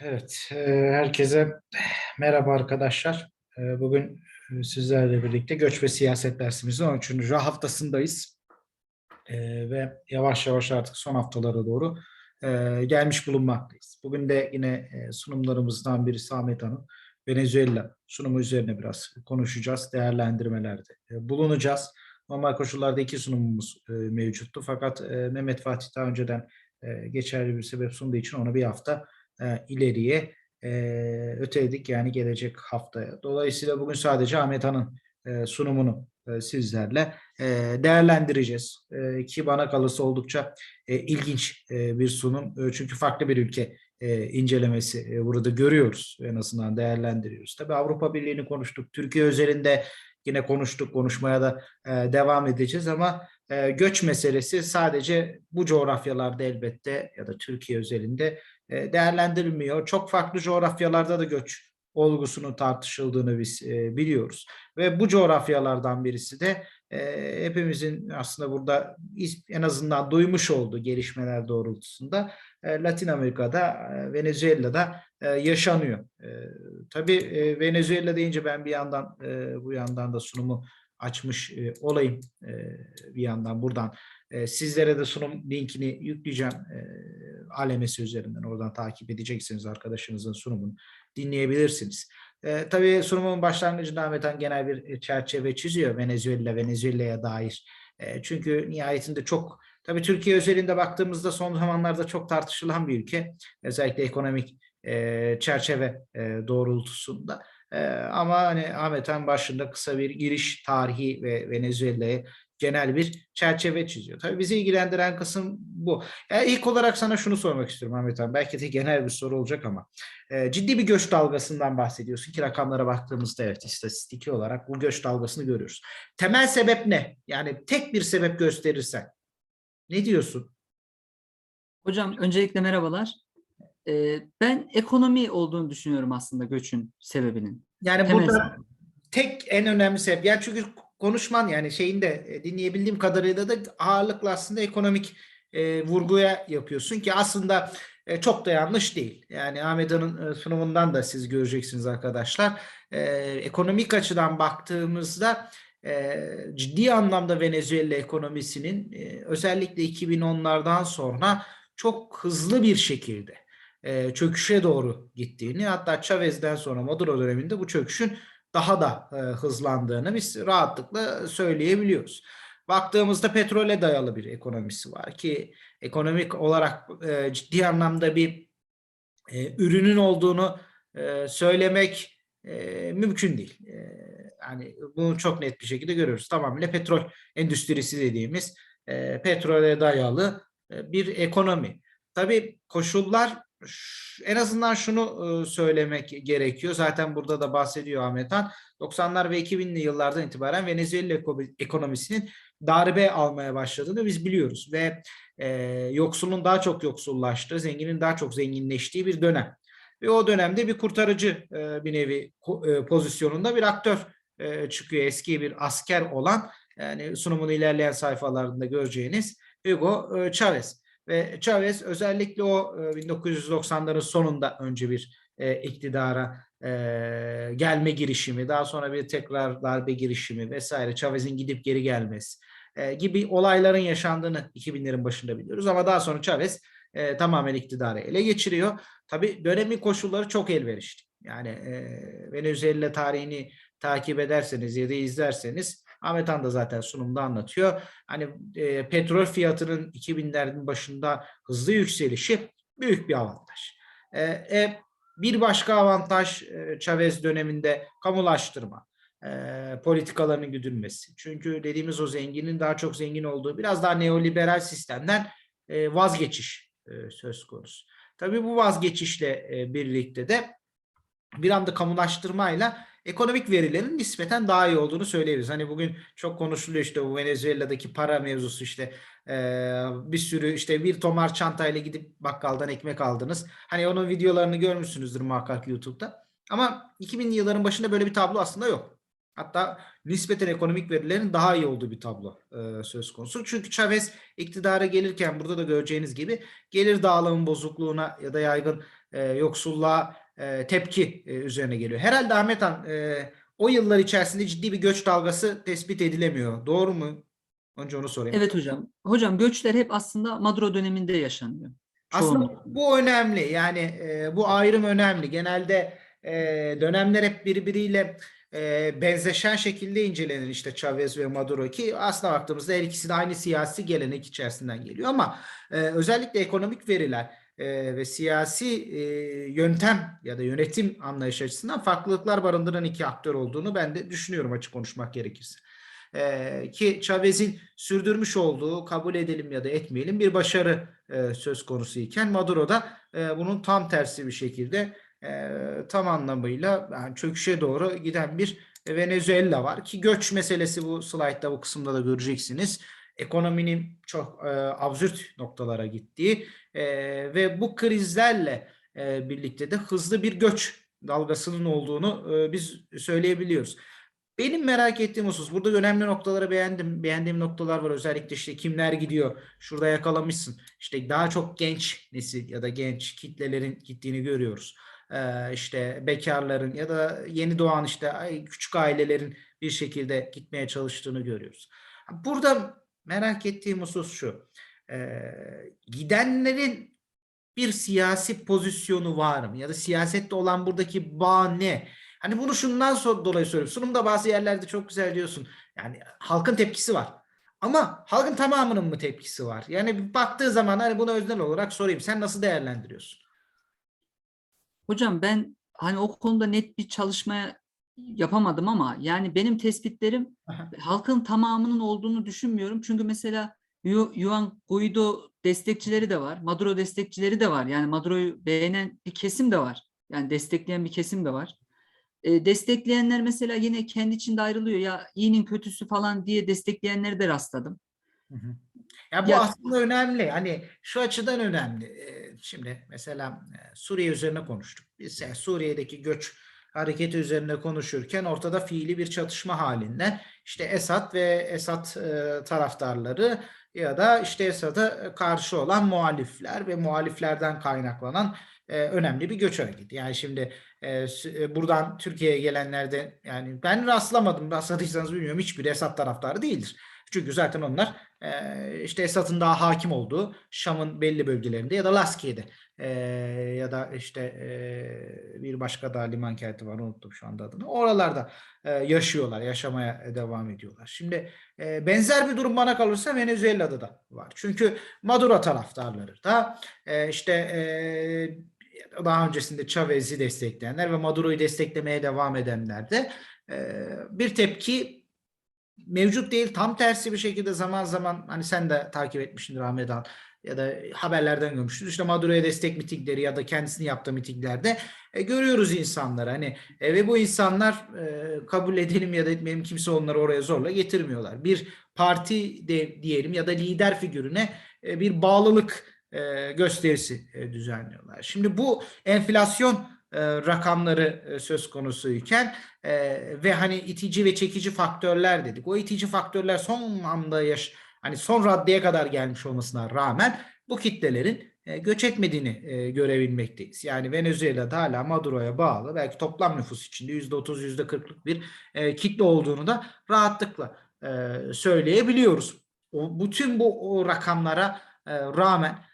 Evet, e, herkese merhaba arkadaşlar. E, Bugün sizlerle birlikte göç ve siyaset dersimizin 13. haftasındayız. Ve yavaş yavaş artık son haftalara doğru gelmiş bulunmaktayız. Bugün de yine sunumlarımızdan birisi Ahmet Hanım. Venezuela sunumu üzerine biraz konuşacağız, değerlendirmelerde bulunacağız. Normal koşullarda iki sunumumuz mevcuttu. Fakat Mehmet Fatih daha önceden geçerli bir sebep sunduğu için onu bir hafta e, ileriye e, öteledik yani gelecek haftaya. Dolayısıyla bugün sadece Ahmet Han'ın e, sunumunu e, sizlerle değerlendireceğiz. Ki bana kalırsa oldukça ilginç bir sunum. Çünkü farklı bir ülke e, incelemesi burada görüyoruz. En azından değerlendiriyoruz. Tabii Avrupa Birliği'ni konuştuk. Türkiye özelinde yine konuştuk. Konuşmaya da devam edeceğiz ama göç meselesi sadece bu coğrafyalarda elbette ya da Türkiye özelinde değerlendirilmiyor. Çok farklı coğrafyalarda da göç olgusunun tartışıldığını biz e, biliyoruz. Ve bu coğrafyalardan birisi de e, hepimizin aslında burada en azından duymuş olduğu gelişmeler doğrultusunda Latin Amerika'da, Venezuela'da yaşanıyor. Tabii Venezuela deyince ben bir yandan bu yandan da sunumu açmış olayım bir yandan buradan. Sizlere de sunum linkini yükleyeceğim alemesi üzerinden oradan takip edeceksiniz arkadaşınızın sunumunu dinleyebilirsiniz. E, tabii sunumun başlangıcında Ahmet genel bir çerçeve çiziyor Venezuela, Venezuela'ya dair. E, çünkü nihayetinde çok, tabii Türkiye özelinde baktığımızda son zamanlarda çok tartışılan bir ülke. Özellikle ekonomik e, çerçeve e, doğrultusunda. E, ama hani Ahmet Han başında kısa bir giriş tarihi ve Venezuela'ya genel bir çerçeve çiziyor. Tabii bizi ilgilendiren kısım bu. Yani ilk olarak sana şunu sormak istiyorum Ahmet abi. Belki de genel bir soru olacak ama. E, ciddi bir göç dalgasından bahsediyorsun ki rakamlara baktığımızda evet istatistiki olarak bu göç dalgasını görüyoruz. Temel sebep ne? Yani tek bir sebep gösterirsen. Ne diyorsun? Hocam öncelikle merhabalar. Ee, ben ekonomi olduğunu düşünüyorum aslında göçün sebebinin. Yani Temel burada sebep. tek en önemli sebep. Yani çünkü konuşman yani şeyinde e, dinleyebildiğim kadarıyla da ağırlıklı aslında ekonomik e, vurguya yapıyorsun ki aslında e, çok da yanlış değil. Yani Ahmet Han'ın e, sunumundan da siz göreceksiniz arkadaşlar. E, ekonomik açıdan baktığımızda e, ciddi anlamda Venezuela ekonomisinin e, özellikle 2010'lardan sonra çok hızlı bir şekilde e, çöküşe doğru gittiğini hatta Chavez'den sonra Maduro döneminde bu çöküşün daha da e, hızlandığını biz rahatlıkla söyleyebiliyoruz. Baktığımızda petrole dayalı bir ekonomisi var ki ekonomik olarak e, ciddi anlamda bir e, ürünün olduğunu söylemek mümkün değil. Yani bunu çok net bir şekilde görüyoruz. Tamamıyla petrol endüstrisi dediğimiz e, petrole dayalı bir ekonomi. Tabii koşullar en azından şunu söylemek gerekiyor. Zaten burada da bahsediyor Ahmet Han. 90'lar ve 2000'li yıllardan itibaren Venezuela ekonomisinin darbe almaya başladığını biz biliyoruz. Ve e, yoksulun daha çok yoksullaştığı, zenginin daha çok zenginleştiği bir dönem. Ve o dönemde bir kurtarıcı e, bir nevi e, pozisyonunda bir aktör e, çıkıyor. Eski bir asker olan, yani sunumun ilerleyen sayfalarında göreceğiniz Hugo e, Chavez. Ve Chavez özellikle o 1990'ların sonunda önce bir e, iktidara e, gelme girişimi, daha sonra bir tekrar darbe girişimi vesaire, Chavez'in gidip geri gelmesi e, gibi olayların yaşandığını 2000'lerin başında biliyoruz. Ama daha sonra Chavez e, tamamen iktidarı ele geçiriyor. Tabii dönemin koşulları çok elverişli. Yani e, Venezuela tarihini takip ederseniz ya da izlerseniz Ahmet Han da zaten sunumda anlatıyor. Hani e, petrol fiyatının 2000'lerin başında hızlı yükselişi büyük bir avantaj. E, e, bir başka avantaj e, Chavez döneminde kamulaştırma e, politikalarının güdülmesi. Çünkü dediğimiz o zenginin daha çok zengin olduğu biraz daha neoliberal sistemden e, vazgeçiş e, söz konusu. Tabii bu vazgeçişle e, birlikte de bir anda kamulaştırmayla ekonomik verilerin nispeten daha iyi olduğunu söyleyebiliriz. Hani bugün çok konuşuluyor işte bu Venezuela'daki para mevzusu işte e, bir sürü işte bir tomar çantayla gidip bakkaldan ekmek aldınız. Hani onun videolarını görmüşsünüzdür muhakkak YouTube'da. Ama 2000'li yılların başında böyle bir tablo aslında yok. Hatta nispeten ekonomik verilerin daha iyi olduğu bir tablo e, söz konusu. Çünkü Chavez iktidara gelirken burada da göreceğiniz gibi gelir dağılımı bozukluğuna ya da yaygın e, yoksulluğa e, tepki e, üzerine geliyor. Herhalde Ahmet Han e, o yıllar içerisinde ciddi bir göç dalgası tespit edilemiyor. Doğru mu? Önce onu sorayım. Evet hocam. Hocam göçler hep aslında Maduro döneminde yaşanıyor. Aslında Çoğunlukla. bu önemli. Yani e, bu ayrım önemli. Genelde e, dönemler hep birbiriyle e, benzeşen şekilde incelenir işte Chavez ve Maduro ki aslına baktığımızda her ikisi de aynı siyasi gelenek içerisinden geliyor ama e, özellikle ekonomik veriler e, ve siyasi e, yöntem ya da yönetim anlayış açısından farklılıklar barındıran iki aktör olduğunu ben de düşünüyorum açık konuşmak gerekirse. E, ki Chavez'in sürdürmüş olduğu kabul edelim ya da etmeyelim bir başarı söz konusu iken Maduro da bunun tam tersi bir şekilde tam anlamıyla yani çöküşe doğru giden bir Venezuela var ki göç meselesi bu slaytta bu kısımda da göreceksiniz. Ekonominin çok e, absürt noktalara gittiği e, ve bu krizlerle e, birlikte de hızlı bir göç dalgasının olduğunu e, biz söyleyebiliyoruz. Benim merak ettiğim husus burada önemli noktaları beğendim. Beğendiğim noktalar var. Özellikle işte kimler gidiyor. Şurada yakalamışsın. İşte daha çok genç nesil ya da genç kitlelerin gittiğini görüyoruz. Ee, işte bekarların ya da yeni doğan işte küçük ailelerin bir şekilde gitmeye çalıştığını görüyoruz. Burada merak ettiğim husus şu. Ee, gidenlerin bir siyasi pozisyonu var mı? Ya da siyasette olan buradaki bağ ne? Hani bunu şundan dolayı söylüyorum. Sunumda bazı yerlerde çok güzel diyorsun. Yani halkın tepkisi var. Ama halkın tamamının mı tepkisi var? Yani baktığı zaman hani bunu öznel olarak sorayım. Sen nasıl değerlendiriyorsun? Hocam ben hani o konuda net bir çalışma yapamadım ama yani benim tespitlerim Aha. halkın tamamının olduğunu düşünmüyorum. Çünkü mesela Yu- Juan Guaido destekçileri de var. Maduro destekçileri de var. Yani Maduro'yu beğenen bir kesim de var. Yani destekleyen bir kesim de var. E, destekleyenler mesela yine kendi içinde ayrılıyor. Ya iyinin kötüsü falan diye destekleyenleri de rastladım. Hı hı. Ya bu Ya- aslında önemli. Hani şu açıdan önemli. Ee, Şimdi mesela e, Suriye üzerine konuştuk. Biz yani Suriye'deki göç hareketi üzerine konuşurken ortada fiili bir çatışma halinde işte Esad ve Esad e, taraftarları ya da işte Esad'a karşı olan muhalifler ve muhaliflerden kaynaklanan e, önemli bir göç hareketi. Yani şimdi e, e, buradan Türkiye'ye gelenlerde yani ben rastlamadım. Rastladıysanız bilmiyorum hiçbir Esad taraftarı değildir. Çünkü zaten onlar e, işte Esad'ın daha hakim olduğu Şam'ın belli bölgelerinde ya da Laskiye'de e, ya da işte e, bir başka da liman kenti var unuttum şu anda adını. Oralarda e, yaşıyorlar, yaşamaya devam ediyorlar. Şimdi e, benzer bir durum bana kalırsa Venezuela'da da var. Çünkü Maduro taraftarları da e, işte e, daha öncesinde Chavez'i destekleyenler ve Maduro'yu desteklemeye devam edenler de e, bir tepki mevcut değil. Tam tersi bir şekilde zaman zaman hani sen de takip etmişsindir Ahmet Han ya da haberlerden görmüşsündür. İşte Maduro'ya destek mitingleri ya da kendisini yaptığı mitinglerde e, görüyoruz insanları. Hani e, ve bu insanlar e, kabul edelim ya da etmeyelim kimse onları oraya zorla getirmiyorlar. Bir parti de diyelim ya da lider figürüne e, bir bağlılık e, gösterisi e, düzenliyorlar. Şimdi bu enflasyon rakamları e, söz konusuyken e, ve hani itici ve çekici faktörler dedik. O itici faktörler son anda yaş hani son raddeye kadar gelmiş olmasına rağmen bu kitlelerin e, göç etmediğini e, görebilmekteyiz. Yani Venezuela'da hala Maduro'ya bağlı belki toplam nüfus içinde %30 %40'lık bir e, kitle olduğunu da rahatlıkla e, söyleyebiliyoruz. O, bütün bu rakamlara e, rağmen e,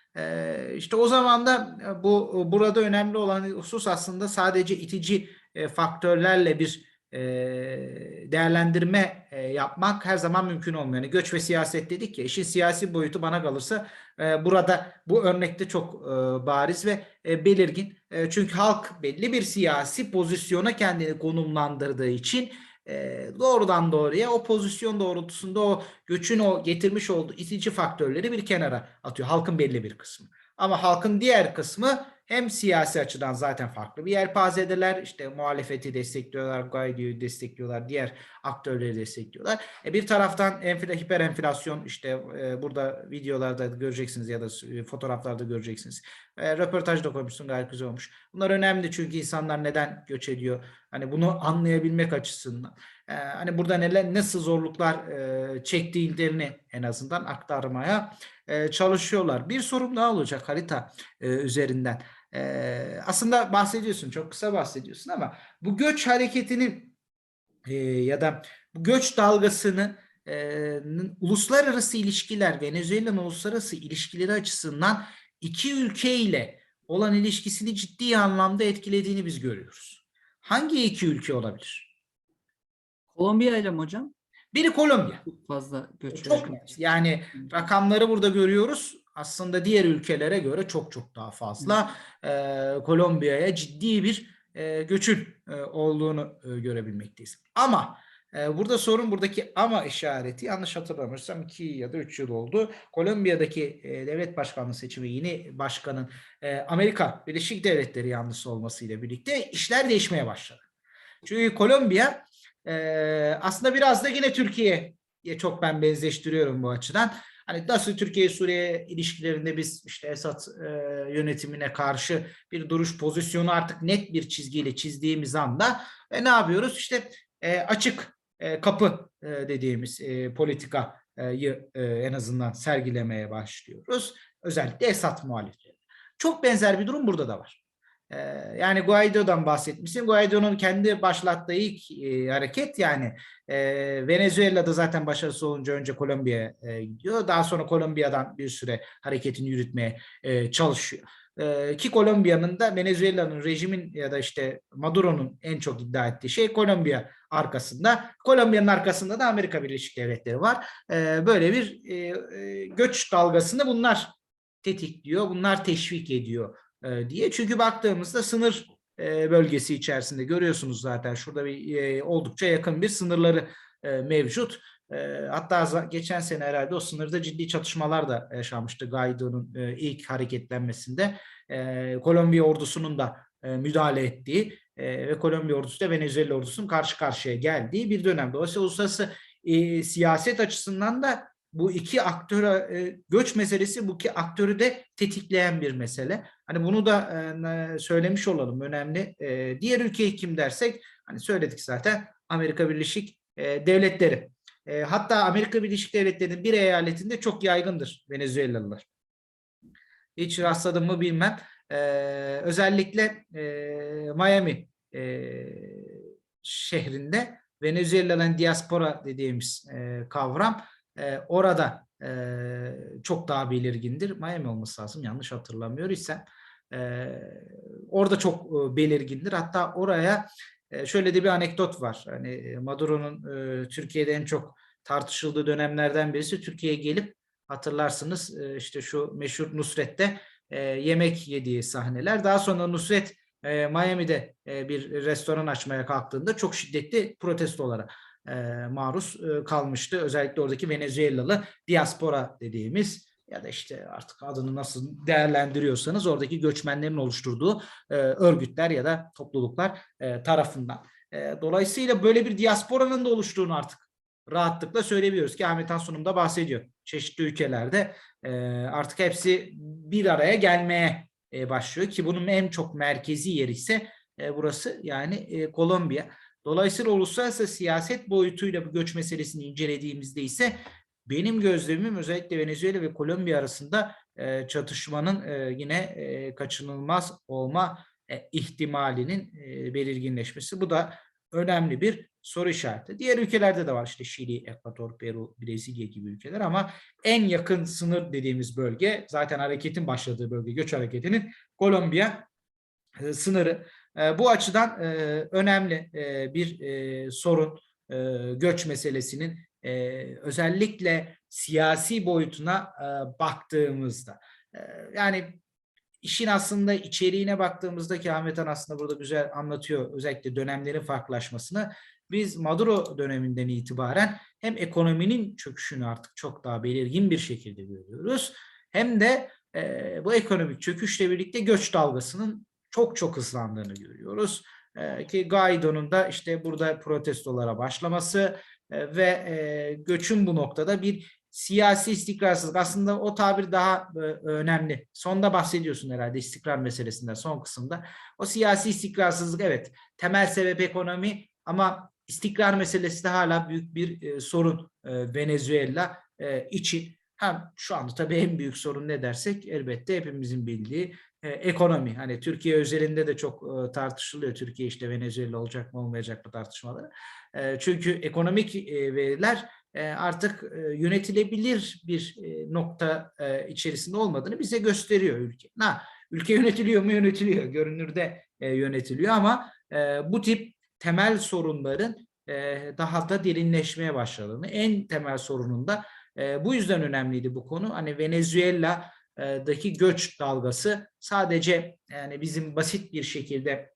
işte o zaman da e, bu burada önemli olan husus aslında sadece itici e, faktörlerle bir e, değerlendirme e, yapmak her zaman mümkün olmuyor. Yani göç ve siyaset dedik ya işin siyasi boyutu bana kalırsa e, burada bu örnekte çok e, bariz ve e, belirgin. E, çünkü halk belli bir siyasi pozisyona kendini konumlandırdığı için e, doğrudan doğruya o pozisyon doğrultusunda o göçün o getirmiş olduğu itici faktörleri bir kenara atıyor. Halkın belli bir kısmı. Ama halkın diğer kısmı hem siyasi açıdan zaten farklı bir yelpazedeler. İşte muhalefeti destekliyorlar, Guaido'yu destekliyorlar, diğer aktörleri destekliyorlar. E bir taraftan enfla, hiper enflasyon işte e, burada videolarda göreceksiniz ya da e, fotoğraflarda göreceksiniz. E, röportaj da koymuşsun gayet güzel olmuş. Bunlar önemli çünkü insanlar neden göç ediyor? Hani bunu anlayabilmek açısından. E, hani burada neler nasıl zorluklar e, çektiklerini en azından aktarmaya çalışıyorlar. Bir sorum daha olacak harita üzerinden. Aslında bahsediyorsun, çok kısa bahsediyorsun ama bu göç hareketinin ya da bu göç dalgasını uluslararası ilişkiler, Venezuela'nın uluslararası ilişkileri açısından iki ülke ile olan ilişkisini ciddi anlamda etkilediğini biz görüyoruz. Hangi iki ülke olabilir? Kolombiya ile mi hocam? Biri Kolombiya. Çok fazla göç. Çok net. Yani rakamları burada görüyoruz. Aslında diğer ülkelere göre çok çok daha fazla e, Kolombiya'ya ciddi bir e, göçün e, olduğunu e, görebilmekteyiz. Ama e, burada sorun buradaki ama işareti yanlış hatırlamıyorsam 2 ya da 3 yıl oldu. Kolombiya'daki e, devlet başkanlığı seçimi yeni başkanın e, Amerika Birleşik Devletleri yanlısı olmasıyla birlikte işler değişmeye başladı. Çünkü Kolombiya e, aslında biraz da yine Türkiye'ye çok ben benzeştiriyorum bu açıdan. Hani nasıl Türkiye-Suriye ilişkilerinde biz işte Esad e, yönetimine karşı bir duruş pozisyonu artık net bir çizgiyle çizdiğimiz anda e, ne yapıyoruz? İşte e, açık e, kapı e, dediğimiz e, politikayı e, en azından sergilemeye başlıyoruz. Özellikle Esad muhalifleri. Çok benzer bir durum burada da var. E, yani Guaido'dan bahsetmişsin. Guaido'nun kendi başlattığı ilk e, hareket yani e, Venezuela'da zaten başarısız olunca önce Kolombiya'ya e, gidiyor. Daha sonra Kolombiya'dan bir süre hareketini yürütmeye e, çalışıyor. E, ki Kolombiya'nın da Venezuela'nın rejimin ya da işte Maduro'nun en çok iddia ettiği şey Kolombiya arkasında. Kolombiya'nın arkasında da Amerika Birleşik Devletleri var. E, böyle bir e, e, göç dalgasını bunlar tetikliyor, bunlar teşvik ediyor diye. Çünkü baktığımızda sınır e, bölgesi içerisinde görüyorsunuz zaten şurada bir e, oldukça yakın bir sınırları e, mevcut. E, hatta geçen sene herhalde o sınırda ciddi çatışmalar da yaşanmıştı Guaido'nun e, ilk hareketlenmesinde. E, Kolombiya ordusunun da e, müdahale ettiği e, ve Kolombiya ordusu da Venezuela ordusunun karşı karşıya geldiği bir dönem. Dolayısıyla uluslararası e, siyaset açısından da bu iki aktöre e, göç meselesi bu iki aktörü de tetikleyen bir mesele. Hani bunu da e, söylemiş olalım önemli. E, diğer ülke kim dersek hani söyledik zaten Amerika Birleşik Devletleri. Hatta Amerika Birleşik Devletleri'nin bir eyaletinde çok yaygındır Venezuelalılar. Hiç rastladım mı bilmem. Özellikle Miami şehrinde Venezuela'nın diaspora dediğimiz e, kavram e, orada e, çok daha belirgindir. Miami olması lazım yanlış hatırlamıyor isem. E, orada çok e, belirgindir. Hatta oraya e, şöyle de bir anekdot var. Hani Maduro'nun e, Türkiye'de en çok tartışıldığı dönemlerden birisi Türkiye'ye gelip hatırlarsınız e, işte şu meşhur Nusret'te e, yemek yediği sahneler. Daha sonra Nusret e, Miami'de e, bir restoran açmaya kalktığında çok şiddetli protestolara e, maruz e, kalmıştı. Özellikle oradaki Venezuelalı diaspora dediğimiz ya da işte artık adını nasıl değerlendiriyorsanız oradaki göçmenlerin oluşturduğu e, örgütler ya da topluluklar tarafından. Dolayısıyla böyle bir diasporanın da oluştuğunu artık rahatlıkla söyleyebiliyoruz ki Ahmet Han sunumda bahsediyor. Çeşitli ülkelerde artık hepsi bir araya gelmeye başlıyor ki bunun en çok merkezi yeri ise burası yani e, Kolombiya. Dolayısıyla uluslararası siyaset boyutuyla bu göç meselesini incelediğimizde ise benim gözlemim özellikle Venezuela ve Kolombiya arasında e, çatışmanın e, yine e, kaçınılmaz olma e, ihtimalinin e, belirginleşmesi. Bu da önemli bir soru işareti. Diğer ülkelerde de var işte Şili, Ekvator, Peru, Brezilya gibi ülkeler ama en yakın sınır dediğimiz bölge zaten hareketin başladığı bölge göç hareketinin Kolombiya e, sınırı. E, bu açıdan e, önemli e, bir e, sorun göç meselesinin özellikle siyasi boyutuna baktığımızda. Yani işin aslında içeriğine baktığımızda ki Ahmet Han aslında burada güzel anlatıyor özellikle dönemlerin farklılaşmasını. Biz Maduro döneminden itibaren hem ekonominin çöküşünü artık çok daha belirgin bir şekilde görüyoruz. Hem de e, bu ekonomik çöküşle birlikte göç dalgasının çok çok hızlandığını görüyoruz. Ki Guaido'nun da işte burada protestolara başlaması ve göçün bu noktada bir siyasi istikrarsızlık. Aslında o tabir daha önemli. Sonda bahsediyorsun herhalde istikrar meselesinden son kısımda. O siyasi istikrarsızlık evet temel sebep ekonomi ama istikrar meselesi de hala büyük bir sorun Venezuela e, için. Hem şu anda tabii en büyük sorun ne dersek elbette hepimizin bildiği e, ekonomi. Hani Türkiye özelinde de çok e, tartışılıyor. Türkiye işte Venezuela olacak mı olmayacak mı tartışmaları. E, çünkü ekonomik e, veriler artık yönetilebilir bir nokta içerisinde olmadığını bize gösteriyor ülke. Ha, ülke yönetiliyor mu yönetiliyor. Görünürde yönetiliyor ama bu tip temel sorunların daha da derinleşmeye başladığını, en temel sorunun da e, bu yüzden önemliydi bu konu. Hani Venezuela'daki göç dalgası sadece yani bizim basit bir şekilde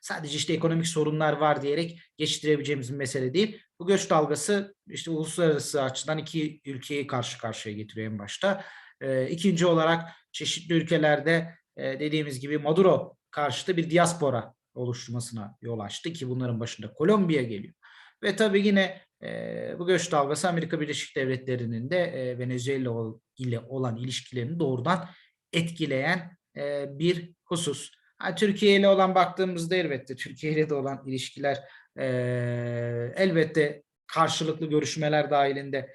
sadece işte ekonomik sorunlar var diyerek geçiştirebileceğimiz bir mesele değil. Bu göç dalgası işte uluslararası açıdan iki ülkeyi karşı karşıya getiriyor en başta. E, ikinci olarak çeşitli ülkelerde dediğimiz gibi Maduro karşıtı bir diaspora oluşturmasına yol açtı ki bunların başında Kolombiya geliyor. Ve tabii yine bu göç dalgası Amerika Birleşik Devletleri'nin de Venezuela ile olan ilişkilerini doğrudan etkileyen bir husus. Türkiye ile olan baktığımızda elbette Türkiye ile de olan ilişkiler elbette karşılıklı görüşmeler dahilinde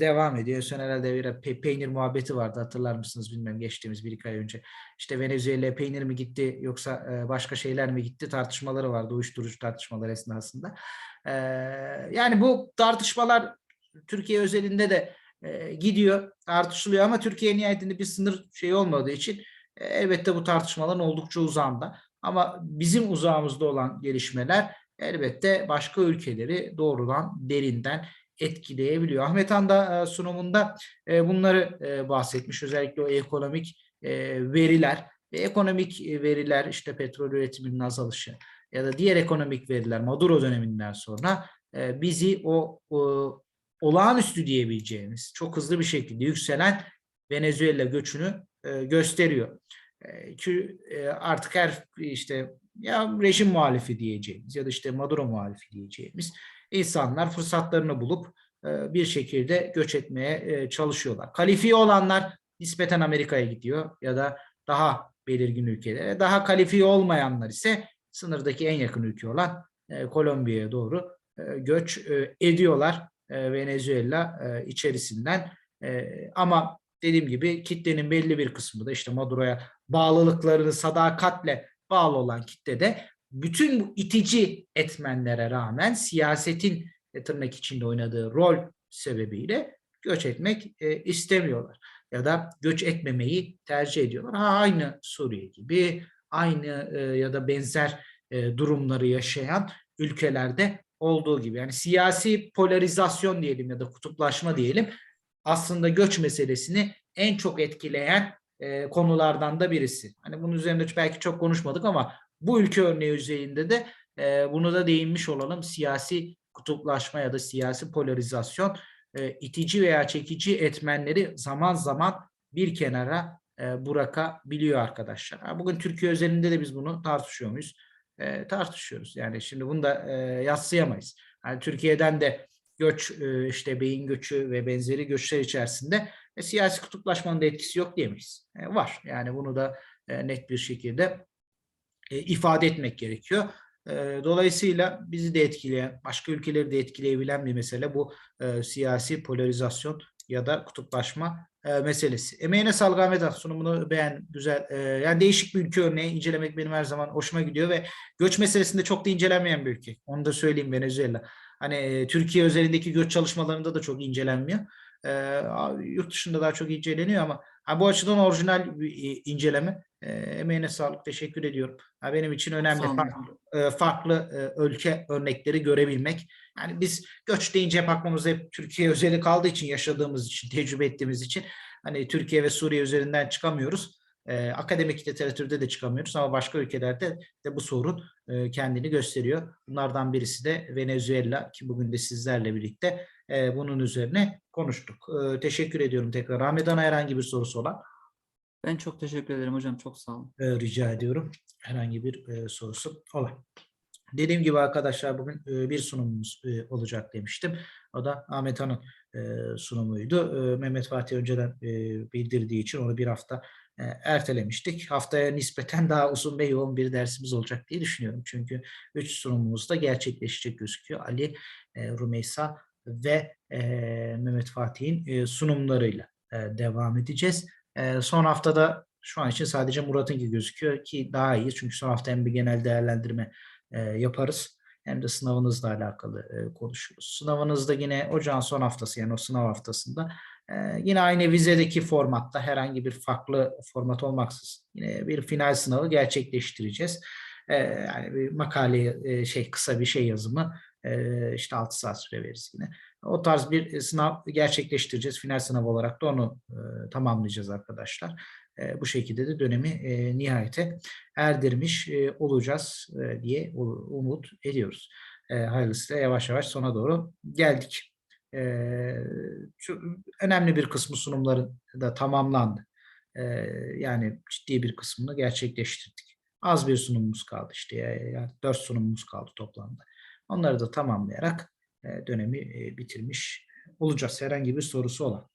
devam ediyor. Son herhalde bir pe- peynir muhabbeti vardı hatırlar mısınız bilmem geçtiğimiz bir iki ay önce. İşte Venezuela'ya peynir mi gitti yoksa başka şeyler mi gitti tartışmaları vardı uyuşturucu tartışmalar esnasında. E, yani bu tartışmalar Türkiye özelinde de e, gidiyor tartışılıyor ama Türkiye nihayetinde bir sınır şeyi olmadığı için e, elbette bu tartışmaların oldukça uzağında. Ama bizim uzağımızda olan gelişmeler elbette başka ülkeleri doğrudan derinden etkileyebiliyor. Ahmet Han da e, sunumunda bunları bahsetmiş. Özellikle o ekonomik veriler ve ekonomik veriler işte petrol üretiminin azalışı ya da diğer ekonomik veriler Maduro döneminden sonra e, bizi o, o olağanüstü diyebileceğimiz çok hızlı bir şekilde yükselen Venezuela göçünü e, gösteriyor. E, ki e, artık her işte ya rejim muhalifi diyeceğimiz ya da işte Maduro muhalifi diyeceğimiz insanlar fırsatlarını bulup e, bir şekilde göç etmeye e, çalışıyorlar. Kalifiye olanlar nispeten Amerika'ya gidiyor ya da daha belirgin ülkelere. Daha kalifiye olmayanlar ise sınırdaki en yakın ülke olan e, Kolombiya'ya doğru e, göç e, ediyorlar e, Venezuela e, içerisinden. E, ama dediğim gibi kitlenin belli bir kısmı da işte Maduro'ya bağlılıklarını sadakatle bağlı olan kitlede bütün bu itici etmenlere rağmen siyasetin e, tırnak içinde oynadığı rol sebebiyle göç etmek e, istemiyorlar. Ya da göç etmemeyi tercih ediyorlar. Ha, aynı Suriye gibi, aynı e, ya da benzer e, durumları yaşayan ülkelerde olduğu gibi. Yani siyasi polarizasyon diyelim ya da kutuplaşma diyelim aslında göç meselesini en çok etkileyen e, konulardan da birisi. Hani bunun üzerinde belki çok konuşmadık ama bu ülke örneği üzerinde de bunu da değinmiş olalım. Siyasi kutuplaşma ya da siyasi polarizasyon itici veya çekici etmenleri zaman zaman bir kenara e, bırakabiliyor arkadaşlar. Bugün Türkiye özelinde de biz bunu tartışıyor muyuz? E, tartışıyoruz. Yani şimdi bunu da e, yatsıyamayız. Yani Türkiye'den de göç, e, işte beyin göçü ve benzeri göçler içerisinde e, siyasi kutuplaşmanın da etkisi yok diyemeyiz. E, var. Yani bunu da e, net bir şekilde e, ifade etmek gerekiyor. E, dolayısıyla bizi de etkileyen, başka ülkeleri de etkileyebilen bir mesele bu e, siyasi polarizasyon ya da kutuplaşma e, meselesi. Emeğine sağlık Ahmet Han. Sunumunu beğen, güzel. E, yani değişik bir ülke örneği incelemek benim her zaman hoşuma gidiyor ve göç meselesinde çok da incelenmeyen bir ülke. Onu da söyleyeyim Venezuela. Hani e, Türkiye özelindeki göç çalışmalarında da çok incelenmiyor. E, yurt dışında daha çok inceleniyor ama ha, bu açıdan orijinal bir inceleme. E, emeğine sağlık. Teşekkür ediyorum. Ha, benim için önemli. Farklı, e, farklı e, ülke örnekleri görebilmek. Yani biz göç deyince hep aklımızda hep Türkiye özeli kaldığı için, yaşadığımız için, tecrübe ettiğimiz için hani Türkiye ve Suriye üzerinden çıkamıyoruz. E, akademik literatürde de çıkamıyoruz ama başka ülkelerde de bu sorun e, kendini gösteriyor. Bunlardan birisi de Venezuela ki bugün de sizlerle birlikte e, bunun üzerine konuştuk. E, teşekkür ediyorum tekrar. Ahmet herhangi bir sorusu olan Ben çok teşekkür ederim hocam. Çok sağ olun. e, rica ediyorum. Herhangi bir e, sorusu olan. Dediğim gibi arkadaşlar bugün e, bir sunumumuz e, olacak demiştim. O da Ahmet Han'ın e, sunumuydu. E, Mehmet Fatih önceden e, bildirdiği için onu bir hafta ertelemiştik. Haftaya nispeten daha uzun ve yoğun bir dersimiz olacak diye düşünüyorum. Çünkü üç sunumumuz da gerçekleşecek gözüküyor. Ali, Rumeysa ve e, Mehmet Fatih'in e, sunumlarıyla e, devam edeceğiz. E, son haftada Şu an için sadece Murat'ınki gözüküyor ki daha iyi. Çünkü son hafta hem bir genel değerlendirme e, yaparız hem de sınavınızla alakalı e, konuşuruz. Sınavınızda yine ocağın son haftası yani o sınav haftasında e, yine aynı vizedeki formatta herhangi bir farklı format olmaksızın yine bir final sınavı gerçekleştireceğiz. E, yani bir makale e, şey kısa bir şey yazımı işte 6 saat süre veririz yine. O tarz bir sınav gerçekleştireceğiz. Final sınavı olarak da onu tamamlayacağız arkadaşlar. Bu şekilde de dönemi nihayete erdirmiş olacağız diye umut ediyoruz. Hayırlısıyla yavaş yavaş sona doğru geldik. Önemli bir kısmı sunumların da tamamlandı. Yani ciddi bir kısmını gerçekleştirdik. Az bir sunumumuz kaldı işte. Yani dört sunumumuz kaldı toplamda. Onları da tamamlayarak e, dönemi e, bitirmiş olacağız. Herhangi bir sorusu olan.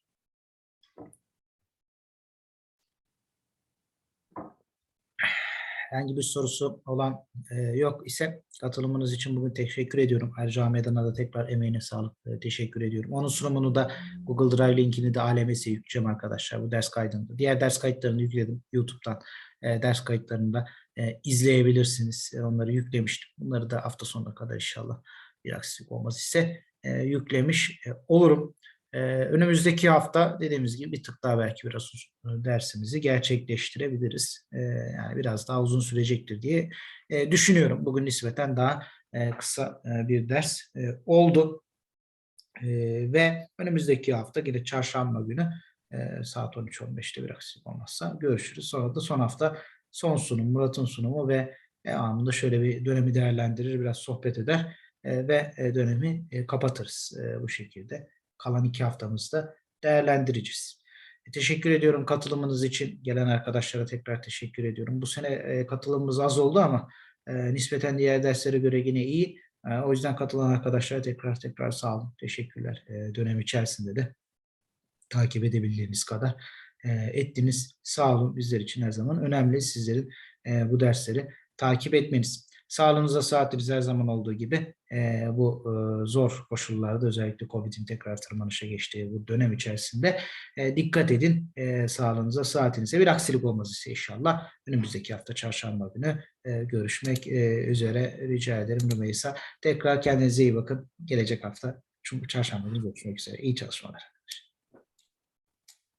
herhangi bir sorusu olan e, yok ise katılımınız için bugün teşekkür ediyorum. Ayrıca Ahmet Adına da tekrar emeğine sağlık teşekkür ediyorum. Onun sunumunu da Google Drive linkini de ALMS'e yükleyeceğim arkadaşlar bu ders kaydında. Diğer ders kayıtlarını yükledim YouTube'dan. E, ders kayıtlarını da e, izleyebilirsiniz. E, onları yüklemiştim. Bunları da hafta sonuna kadar inşallah bir aksilik olmaz ise e, yüklemiş olurum. Önümüzdeki hafta dediğimiz gibi bir tık daha belki biraz dersimizi gerçekleştirebiliriz. Yani biraz daha uzun sürecektir diye düşünüyorum. Bugün nispeten daha kısa bir ders oldu. Ve önümüzdeki hafta yine çarşamba günü e, saat 13-15'te bir aksilik olmazsa görüşürüz. Sonra da son hafta son sunum, Murat'ın sunumu ve devamında şöyle bir dönemi değerlendirir, biraz sohbet eder e, ve e, dönemi e, kapatırız e, bu şekilde kalan iki haftamızda değerlendireceğiz. E, Teşekkür ediyorum katılımınız için. Gelen arkadaşlara tekrar teşekkür ediyorum. Bu sene e, katılımımız az oldu ama e, nispeten diğer derslere göre yine iyi. E, o yüzden katılan arkadaşlara tekrar tekrar sağ olun. Teşekkürler. E, dönem içerisinde de takip edebildiğiniz kadar e, ettiniz. Sağ olun. Bizler için her zaman önemli sizlerin e, bu dersleri takip etmeniz. Sağlığınıza saatiniz her zaman olduğu gibi e, bu e, zor koşullarda özellikle COVID'in tekrar tırmanışa geçtiği bu dönem içerisinde e, dikkat edin e, sağlığınıza, saatinize bir aksilik olmaz ise inşallah önümüzdeki hafta çarşamba günü e, görüşmek e, üzere rica ederim Rümeysa. Tekrar kendinize iyi bakın. Gelecek hafta çünkü çarşamba günü görüşmek üzere. İyi çalışmalar.